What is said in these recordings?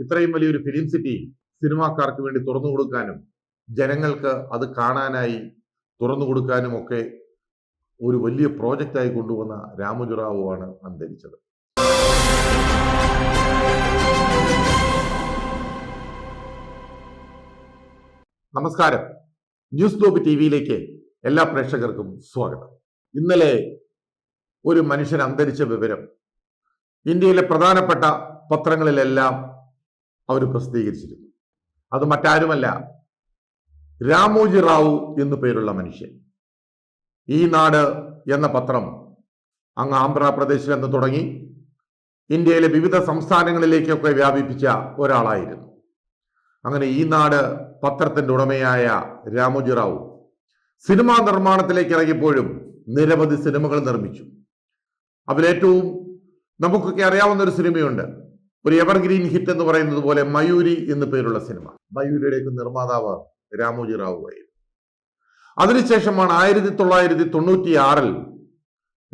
ഇത്രയും വലിയൊരു film city സിനിമാക്കാർക്ക് വേണ്ടി തുറന്നു കൊടുക്കാനും ജനങ്ങൾക്ക് അത് കാണാനായി തുറന്നു കൊടുക്കാനും ഒക്കെ ഒരു വലിയ പ്രോജക്റ്റായി കൊണ്ടുവന്ന രാമോജി ആണ് അന്തരിച്ചത്. നമസ്കാരം. ന്യൂസ് ഗ്ലോബ് ടി വിയിലേക്ക് എല്ലാ പ്രേക്ഷകർക്കും സ്വാഗതം. ഇന്നലെ ഒരു മനുഷ്യൻ അന്തരിച്ച വിവരം. ഇന്ത്യയിലെ പ്രധാനപ്പെട്ട പത്രങ്ങളിലെല്ലാം അവർ പ്രസിദ്ധീകരിച്ചിരുന്നു. അത് മറ്റാരുമല്ല രാമോജി റാവു എന്നു പേരുള്ള മനുഷ്യൻ. ഈ നാട് എന്ന പത്രം അങ്ങ് ആന്ധ്രാപ്രദേശിൽ നിന്ന് തുടങ്ങി ഇന്ത്യയിലെ വിവിധ സംസ്ഥാനങ്ങളിലേക്കൊക്കെ വ്യാപിപ്പിച്ച ഒരാളായിരുന്നു. അങ്ങനെ ഈ നാട് പത്രത്തിന്റെ ഉടമയായ രാമോജി റാവു സിനിമാ നിർമ്മാണത്തിലേക്ക് ഇറങ്ങിയപ്പോഴും നിരവധി സിനിമകൾ നിർമ്മിച്ചു. അതിലേറ്റവും നമുക്കൊക്കെ അറിയാവുന്ന ഒരു സിനിമയുണ്ട് ഒരു എവർഗ്രീൻ ഹിറ്റ് എന്ന് പറയുന്നത് പോലെ മയൂരി എന്ന് പേരുള്ള സിനിമ. മയൂരിയുടെയൊക്കെ നിർമ്മാതാവ് രാമോജി റാവു ആയിരുന്നു. അതിനുശേഷമാണ് ആയിരത്തി തൊള്ളായിരത്തി തൊണ്ണൂറ്റി ആറിൽ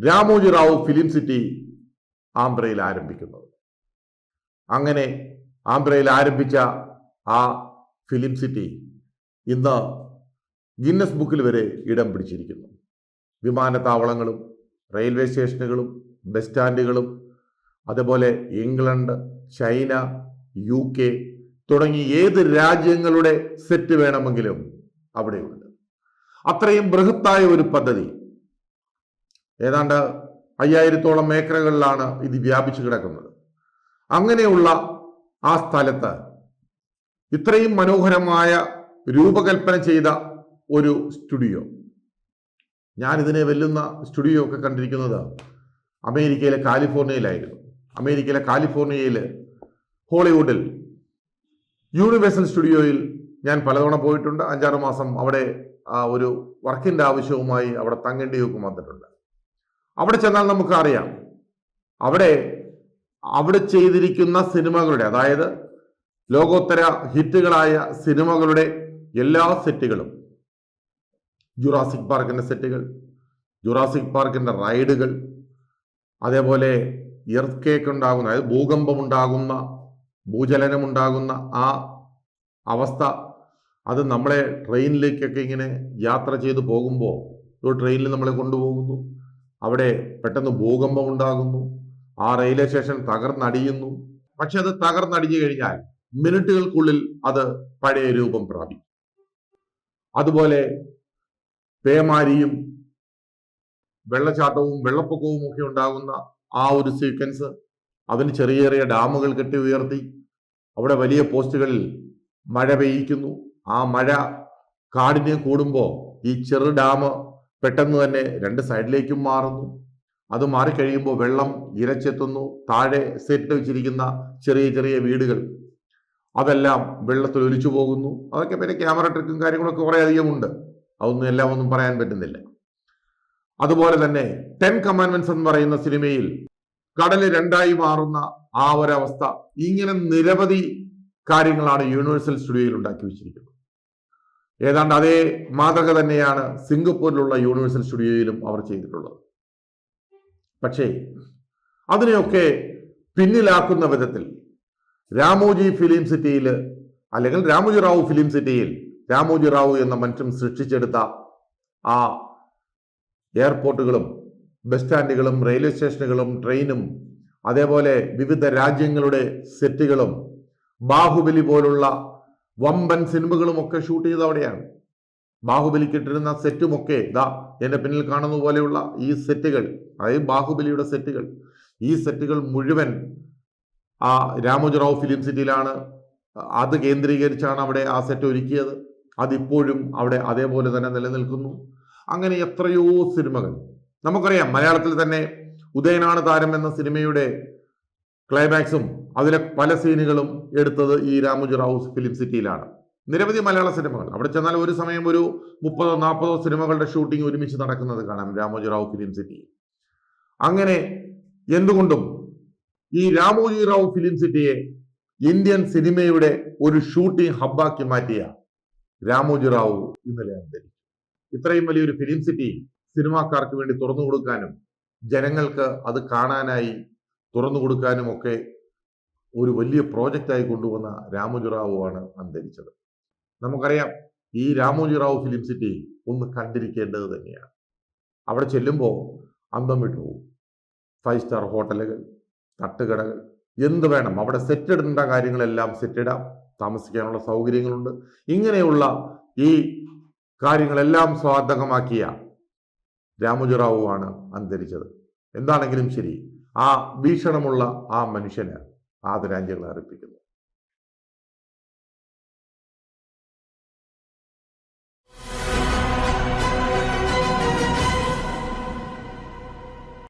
രാമോജി റാവു ഫിലിം സിറ്റി ആന്ധ്രയിൽ ആരംഭിക്കുന്നത്. അങ്ങനെ ആന്ധ്രയിൽ ആരംഭിച്ച ആ ഫിലിം സിറ്റി ഇന്ന് ഗിന്നസ് ബുക്കിൽ വരെ ഇടം പിടിച്ചിരിക്കുന്നു. വിമാനത്താവളങ്ങളും റെയിൽവേ സ്റ്റേഷനുകളും ബസ് സ്റ്റാൻഡുകളും അതുപോലെ ഇംഗ്ലണ്ട് ചൈന യു കെ തുടങ്ങി ഏത് രാജ്യങ്ങളുടെ സെറ്റ് വേണമെങ്കിലും അവിടെയുണ്ട്. അത്രയും ബൃഹത്തായ ഒരു പദ്ധതി. ഏതാണ്ട് അയ്യായിരത്തോളം ഏക്കറുകളിലാണ് ഇത് വ്യാപിച്ചു കിടക്കുന്നത്. അങ്ങനെയുള്ള ആ സ്ഥലത്ത് ഇത്രയും മനോഹരമായ രൂപകൽപ്പന ചെയ്ത ഒരു സ്റ്റുഡിയോ. ഞാൻ വെല്ലുന്ന സ്റ്റുഡിയോ ഒക്കെ കണ്ടിരിക്കുന്നത് അമേരിക്കയിലെ കാലിഫോർണിയയിലായിരുന്നു. അമേരിക്കയിലെ കാലിഫോർണിയയിൽ ഹോളിവുഡിൽ യൂണിവേഴ്സൽ സ്റ്റുഡിയോയിൽ ഞാൻ പലതവണ പോയിട്ടുണ്ട്. അഞ്ചാറ് മാസം അവിടെ ഒരു വർക്കിന്റെ ആവശ്യവുമായി അവിടെ തങ്ങേണ്ടിയൊക്കെ വന്നിട്ടുണ്ട്. അവിടെ ചെന്നാൽ നമുക്കറിയാം. അവിടെ അവിടെ ചെയ്തിരിക്കുന്ന സിനിമകളുടെ അതായത് ലോകോത്തര ഹിറ്റുകളായ സിനിമകളുടെ എല്ലാ സെറ്റുകളും ജുറാസിക് പാർക്കിന്റെ സെറ്റുകൾ ജുറാസിക് പാർക്കിന്റെ റൈഡുകൾ അതേപോലെ എർത്ത് കേക്ക് ഉണ്ടാകുന്ന അതായത് ഭൂകമ്പം ഉണ്ടാകുന്ന ഭൂചലനം ഉണ്ടാകുന്ന ആ അവസ്ഥ അത് നമ്മളെ ട്രെയിനിലേക്കൊക്കെ ഇങ്ങനെ യാത്ര ചെയ്തു പോകുമ്പോൾ ഒരു ട്രെയിനിൽ നമ്മളെ കൊണ്ടുപോകുന്നു. അവിടെ പെട്ടെന്ന് ഭൂകമ്പം ഉണ്ടാകുന്നു ആ റെയിൽവേ സ്റ്റേഷൻ തകർന്നടിയുന്നു. പക്ഷെ അത് തകർന്നടിഞ്ഞു കഴിഞ്ഞാൽ മിനിറ്റുകൾക്കുള്ളിൽ അത് പഴയ രൂപം പ്രാപിക്കും. അതുപോലെ പേമാരിയും വെള്ളച്ചാട്ടവും വെള്ളപ്പൊക്കവും ഒക്കെ ഉണ്ടാകുന്ന ആ ഒരു സീക്വൻസ് അതിന് ചെറിയ ചെറിയ ഡാമുകൾ കെട്ടി ഉയർത്തി. അവിടെ വലിയ പോസ്റ്റുകളിൽ മഴ പെയ്യിക്കുന്നു. ആ മഴ കാടിന് കൂടുമ്പോൾ ഈ ചെറു ഡാം പെട്ടെന്ന് തന്നെ രണ്ട് സൈഡിലേക്കും മാറുന്നു. അത് മാറിക്കഴിയുമ്പോൾ വെള്ളം ഇരച്ചെത്തുന്നു. താഴെ സെറ്റ് വെച്ചിരിക്കുന്ന ചെറിയ ചെറിയ വീടുകൾ അതെല്ലാം വെള്ളത്തിൽ ഒലിച്ചു പോകുന്നു. അതൊക്കെ പിന്നെ ക്യാമറ ട്രിക്കും കാര്യങ്ങളൊക്കെ കുറേ അധികമുണ്ട് അതൊന്നും എല്ലാം ഒന്നും പറയാൻ പറ്റുന്നില്ല. അതുപോലെ തന്നെ ടെൻ കമാൻമെന്റ്സ് എന്ന് പറയുന്ന സിനിമയിൽ കടൽ രണ്ടായി മാറുന്ന ആ ഒരവസ്ഥ ഇങ്ങനെ നിരവധി കാര്യങ്ങളാണ് യൂണിവേഴ്സൽ സ്റ്റുഡിയോയിൽ ഉണ്ടാക്കി വെച്ചിരിക്കുന്നത്. ഏതാണ്ട് അതേ മാതൃക തന്നെയാണ് സിംഗപ്പൂരിലുള്ള യൂണിവേഴ്സൽ സ്റ്റുഡിയോയിലും അവർ ചെയ്തിട്ടുള്ളത്. പക്ഷേ അതിനെയൊക്കെ പിന്നിലാക്കുന്ന വിധത്തിൽ രാമോജി ഫിലിം സിറ്റിയിൽ അല്ലെങ്കിൽ രാമോജി റാവു ഫിലിം സിറ്റിയിൽ രാമോജി റാവു എന്ന മനുഷ്യൻ സൃഷ്ടിച്ചെടുത്ത ആ എയർപോർട്ടുകളും ബസ് സ്റ്റാൻഡുകളും റെയിൽവേ സ്റ്റേഷനുകളും ട്രെയിനും അതേപോലെ വിവിധ രാജ്യങ്ങളുടെ സെറ്റുകളും ബാഹുബലി പോലുള്ള വമ്പൻ സിനിമകളും ഒക്കെ ഷൂട്ട് ചെയ്ത് അവിടെയാണ്. ബാഹുബലിക്ക് ഇട്ടിരുന്ന സെറ്റുമൊക്കെ ഇതാ എന്റെ പിന്നിൽ കാണുന്ന പോലെയുള്ള ഈ സെറ്റുകൾ അതായത് ബാഹുബലിയുടെ സെറ്റുകൾ ഈ സെറ്റുകൾ മുഴുവൻ ആ രാമോജുറാവു ഫിലിം സിറ്റിയിലാണ് അത് കേന്ദ്രീകരിച്ചാണ് അവിടെ ആ സെറ്റ് ഒരുക്കിയത്. അതിപ്പോഴും അവിടെ അതേപോലെ തന്നെ നിലനിൽക്കുന്നു. അങ്ങനെ എത്രയോ സിനിമകൾ. നമുക്കറിയാം മലയാളത്തിൽ തന്നെ ഉദയനാണ് താരം എന്ന സിനിമയുടെ ക്ലൈമാക്സും അതിലെ പല സീനുകളും എടുത്തത് ഈ രാമുജി റാവു ഫിലിം സിറ്റിയിലാണ്. നിരവധി മലയാള സിനിമകൾ. അവിടെ ചെന്നാൽ ഒരു സമയം ഒരു മുപ്പതോ നാൽപ്പതോ സിനിമകളുടെ ഷൂട്ടിംഗ് ഒരുമിച്ച് നടക്കുന്നത് കാണാം രാമോജി റാവു ഫിലിം സിറ്റി. അങ്ങനെ എന്തുകൊണ്ടും ഈ രാമോജി റാവു ഫിലിം സിറ്റിയെ ഇന്ത്യൻ സിനിമയുടെ ഒരു ഷൂട്ടിംഗ് ഹബ്ബാക്കി മാറ്റിയ രാമോജി റാവു ഇന്നലെ അന്തരിച്ചു ഇത്രയും വലിയൊരു ഫിലിം സിറ്റി സിനിമാക്കാർക്ക് വേണ്ടി തുറന്നു കൊടുക്കാനും ജനങ്ങൾക്ക് അത് കാണാനായി തുറന്നു കൊടുക്കാനും ഒക്കെ ഒരു വലിയ പ്രോജക്റ്റായി കൊണ്ടുവന്ന രാമോജിറാവു ആണ് അന്തരിച്ചത്. നമുക്കറിയാം ഈ രാമോജിറാവു ഫിലിം സിറ്റി ഒന്ന് കണ്ടിരിക്കേണ്ടത് തന്നെയാണ്. അവിടെ ചെല്ലുമ്പോൾ അന്തം വിട്ടു പോകും. ഫൈവ് സ്റ്റാർ ഹോട്ടലുകൾ തട്ടുകടകൾ എന്ത് വേണം? അവിടെ സെറ്റ് ഇടേണ്ട കാര്യങ്ങളെല്ലാം സെറ്റ് ഇടാം. താമസിക്കാനുള്ള സൗകര്യങ്ങളുണ്ട്. ഇങ്ങനെയുള്ള ഈ കാര്യങ്ങളെല്ലാം സ്വാഗതമാക്കിയ രാമോജിറാവു ആണ് അന്തരിച്ചത്. എന്താണെങ്കിലും ശരി ആ ഭീഷണമുള്ള ആ മനുഷ്യന് ആദരാഞ്ജലികൾ അർപ്പിക്കുന്നു.